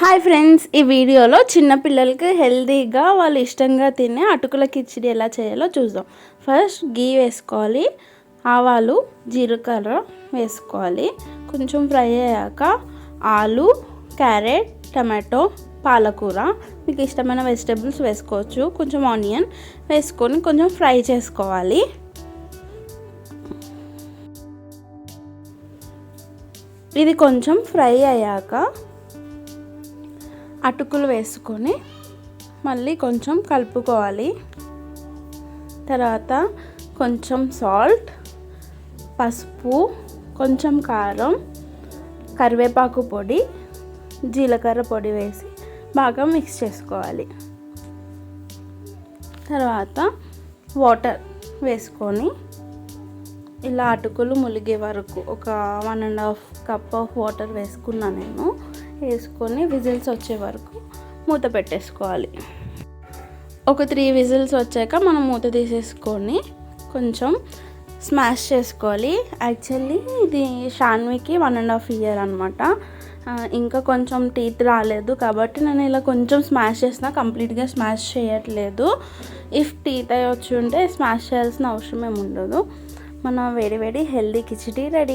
Hi friends ఈ వీడియోలో చిన్నపిల్లలకి హెల్తీగా వాళ్ళు ఇష్టంగా తినే అటుకుల కిచిడి ఎలా చేయాలో చూద్దాం. ఫస్ట్ గీ వేసుకోవాలి. ఆవాలు జీలకర్ర వేసుకోవాలి. కొంచెం ఫ్రై అయ్యాక ఆలు క్యారెట్ టమాటో పాలకూర. మీకు ఇష్టమైన వెజిటేబుల్స్ వేసుకోవచ్చు. కొంచెం ఆనియన్ వేసుకొని కొంచెం ఫ్రై చేసుకోవాలి. ఇది కొంచెం ఫ్రై అయ్యాక అటుకులు వేసుకొని మళ్ళీ కొంచెం కలుపుకోవాలి. తర్వాత కొంచెం సాల్ట్ పసుపు కొంచెం కారం కరివేపాకు పొడి జీలకర్ర పొడి వేసి బాగా మిక్స్ చేసుకోవాలి. తర్వాత వాటర్ వేసుకొని ఇలా అటుకులు ములిగే వరకు ఒక one and half cup of water వేసుకున్నా నేను. వేసుకొని విజిల్స్ వచ్చే వరకు మూత పెట్టేసుకోవాలి. ఒక త్రీ విజిల్స్ వచ్చాక మనం మూత తీసేసుకొని కొంచెం స్మాష్ చేసుకోవాలి. యాక్చువల్లీ ఇది షాన్వికి వన్ అండ్ హాఫ్ ఇయర్ అనమాట ఇంకా కొంచెం టీత్ రాలేదు కాబట్టి నేను ఇలా కొంచెం స్మాష్ చేసిన కంప్లీట్గా స్మాష్ చేయట్లేదు. ఇఫ్ టీత్ అయి వచ్చి ఉంటే స్మాష్ చేయాల్సిన అవసరం ఏమి ఉండదు. మన వేడి వేడి హెల్దీ కిచిడి రెడీ